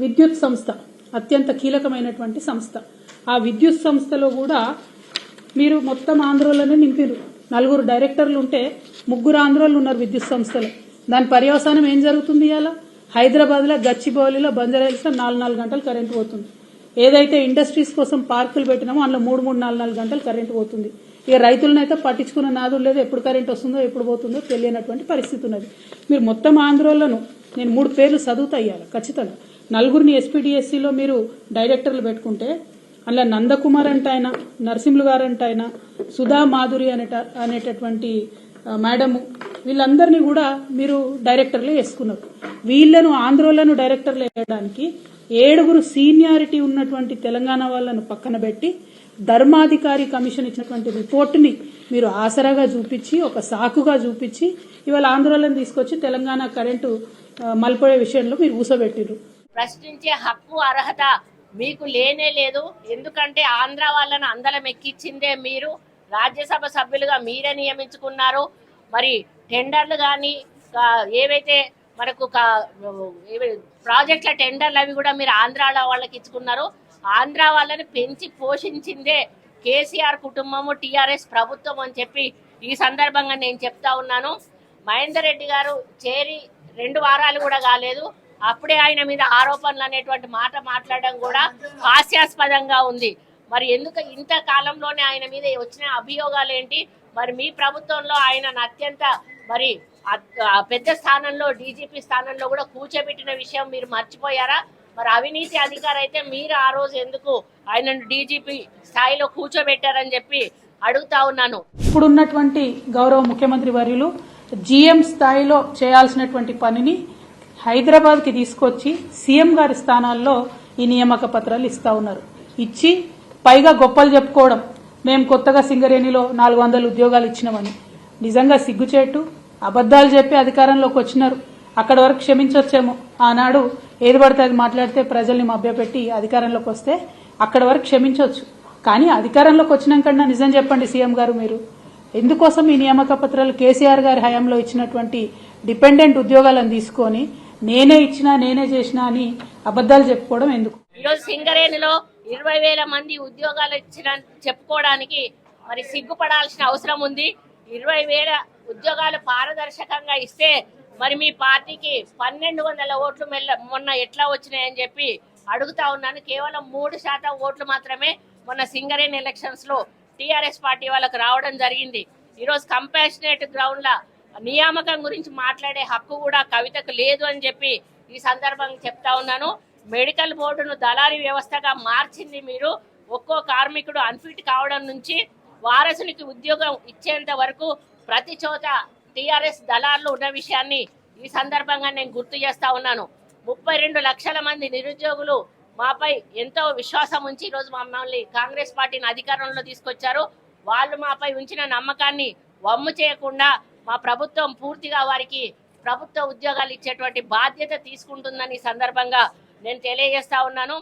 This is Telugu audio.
విద్యుత్ సంస్థ అత్యంత కీలకమైనటువంటి సంస్థ. ఆ విద్యుత్ సంస్థలో కూడా మీరు మొత్తం ఆంధ్రలోనే నింపిరు. నలుగురు డైరెక్టర్లు ఉంటే ముగ్గురు ఆంధ్రోళ్ళు ఉన్నారు విద్యుత్ సంస్థలో. దాని పర్యవసానం ఏం జరుగుతుంది ఇలా హైదరాబాద్లో గచ్చిబౌలిలో బంజారాహిల్స్లో నాలుగు నాలుగు గంటలు కరెంటు పోతుంది. ఏదైతే ఇండస్ట్రీస్ కోసం పార్కులు పెట్టినామో అందులో మూడు మూడు నాలుగు నాలుగు గంటలు కరెంటు పోతుంది. ఇక రైతులనైతే పట్టించుకున్న నాదులు లేదు. ఎప్పుడు కరెంట్ వస్తుందో ఎప్పుడు పోతుందో తెలియనటువంటి పరిస్థితి ఉన్నది. మీరు మొత్తం ఆంధ్రోలను నేను మూడు పేర్లు చదువుతా ఇవ్వాలి ఖచ్చితంగా. నలుగురిని ఎస్పీడిఎస్సిలో మీరు డైరెక్టర్లు పెట్టుకుంటే అందులో నందకుమార్ అంటే ఆయన నరసింహులు గారు అంటే ఆయన సుధా మాధురి అనేట అనేటటువంటి మేడము వీళ్ళందరినీ కూడా మీరు డైరెక్టర్లు వేసుకున్నారు. వీళ్ళను ఆంధ్రోలను డైరెక్టర్లు వేయడానికి ఏడుగురు సీనియారిటీ ఉన్నటువంటి తెలంగాణ వాళ్ళను పక్కన పెట్టి ధర్మాధికారి కమిషన్ ఇచ్చినటువంటి రిపోర్టుని మీరు ఆసరాగా చూపించి ఒక సాకుగా చూపించి ఇవాళ ఆంధ్రోలను తీసుకొచ్చి తెలంగాణ కరెంటు ఆ, విషయంలో మీరు ఊసబెట్టిరు ప్రశ్నించే హక్కు అర్హత మీకు లేనే లేదు. ఎందుకంటే ఆంధ్ర వాళ్ళను అందలం ఎక్కించిందే మీరు. రాజ్యసభ సభ్యులుగా మీరే నియమించుకున్నారు. మరి టెండర్లు కానీ ఏవైతే మనకు ప్రాజెక్టుల టెండర్లు అవి కూడా మీరు ఆంధ్రాల వాళ్ళకి ఇచ్చుకున్నారు. ఆంధ్ర వాళ్ళని పెంచి పోషించిందే కేసీఆర్ కుటుంబము టీఆర్ఎస్ ప్రభుత్వం అని చెప్పి ఈ సందర్భంగా నేను చెప్తా ఉన్నాను. మహేందర్ రెడ్డి గారు చేరి రెండు వారాలు కూడా కాలేదు. అప్పుడే ఆయన మీద ఆరోపణలు అనేటువంటి మాట మాట్లాడడం కూడా హాస్యాస్పదంగా ఉంది. మరి ఎందుకు ఇంత కాలంలోనే ఆయన మీద వచ్చిన అభియోగాలు ఏంటి? మరి మీ ప్రభుత్వంలో ఆయన అత్యంత మరి పెద్ద స్థానంలో డీజీపీ స్థానంలో కూడా కూర్చోబెట్టిన విషయం మీరు మర్చిపోయారా? మరి అవినీతి అధికారి అయితే మీరు ఆ రోజు ఎందుకు ఆయనను డీజీపీ స్థాయిలో కూర్చోబెట్టారని చెప్పి అడుగుతా ఉన్నాను. ఇప్పుడున్నటువంటి గౌరవ ముఖ్యమంత్రి వర్యులు జీఎం స్థాయిలో చేయాల్సినటువంటి పనిని హైదరాబాద్కి తీసుకొచ్చి సీఎం గారి స్థానాల్లో ఈ నియామక పత్రాలు ఇస్తా ఉన్నారు. ఇచ్చి పైగా గొప్పలు చెప్పుకోవడం మేము కొత్తగా సింగరేణిలో నాలుగు వందల ఉద్యోగాలు ఇచ్చినామని. నిజంగా సిగ్గుచేటు అబద్ధాలు చెప్పి అధికారంలోకి వచ్చినారు. అక్కడ వరకు క్షమించొచ్చేమో. ఆనాడు ఏది పడితే అది మాట్లాడితే ప్రజల్ని మభ్యపెట్టి అధికారంలోకి వస్తే అక్కడ వరకు క్షమించవచ్చు కానీ అధికారంలోకి వచ్చినాకన్నా నిజం చెప్పండి సీఎం గారు మీరు. ఎందుకోసం ఈ నియామక పత్రాలు కేసీఆర్ గారి హయాంలో ఇచ్చినటువంటి డిపెండెంట్ ఉద్యోగాలను తీసుకొని నేనే ఇచ్చినా నేనే చేసినా అని అబద్ధాలు చెప్పుకోవడం ఎందుకు? ఈరోజు సింగరేణిలో ఇరవై వేల మంది ఉద్యోగాలు ఇచ్చిన చెప్పుకోవడానికి మరి సిగ్గుపడాల్సిన అవసరం ఉంది. ఇరవై వేల ఉద్యోగాలు పారదర్శకంగా ఇస్తే మరి మీ పార్టీకి పన్నెండు వందల ఓట్లు మెల్ల మొన్న ఎట్లా వచ్చినాయని చెప్పి అడుగుతా ఉన్నాను. కేవలం మూడు శాతం ఓట్లు మాత్రమే మొన్న సింగరేణి ఎలక్షన్స్లో టీఆర్ఎస్ పార్టీ వాళ్ళకు రావడం జరిగింది. ఈరోజు కంపాషనేట్ గ్రౌండ్ నియామకం గురించి మాట్లాడే హక్కు కూడా కవితకు లేదు అని చెప్పి ఈ సందర్భంగా చెప్తా ఉన్నాను. మెడికల్ బోర్డును దళారీ వ్యవస్థగా మార్చింది మీరు. ఒక్కో కార్మికుడు అన్ఫిట్ కావడం నుంచి వారసునికి ఉద్యోగం ఇచ్చేంత వరకు ప్రతి చోట టీఆర్ఎస్ దళార్లు ఉన్న విషయాన్ని ఈ సందర్భంగా నేను గుర్తు చేస్తా ఉన్నాను. ముప్పై రెండు లక్షల మంది నిరుద్యోగులు మాపై ఎంతో విశ్వాసం ఉంచి ఈరోజు మమ్మల్ని కాంగ్రెస్ పార్టీని అధికారంలో తీసుకొచ్చారు. వాళ్ళు మాపై ఉంచిన నమ్మకాన్ని వమ్ము చేయకుండా మా ప్రభుత్వం పూర్తిగా వారికి ప్రభుత్వ ఉద్యోగాలు ఇచ్చేటువంటి బాధ్యత తీసుకుంటుందని సందర్భంగా నేను తెలియజేస్తా ఉన్నాను.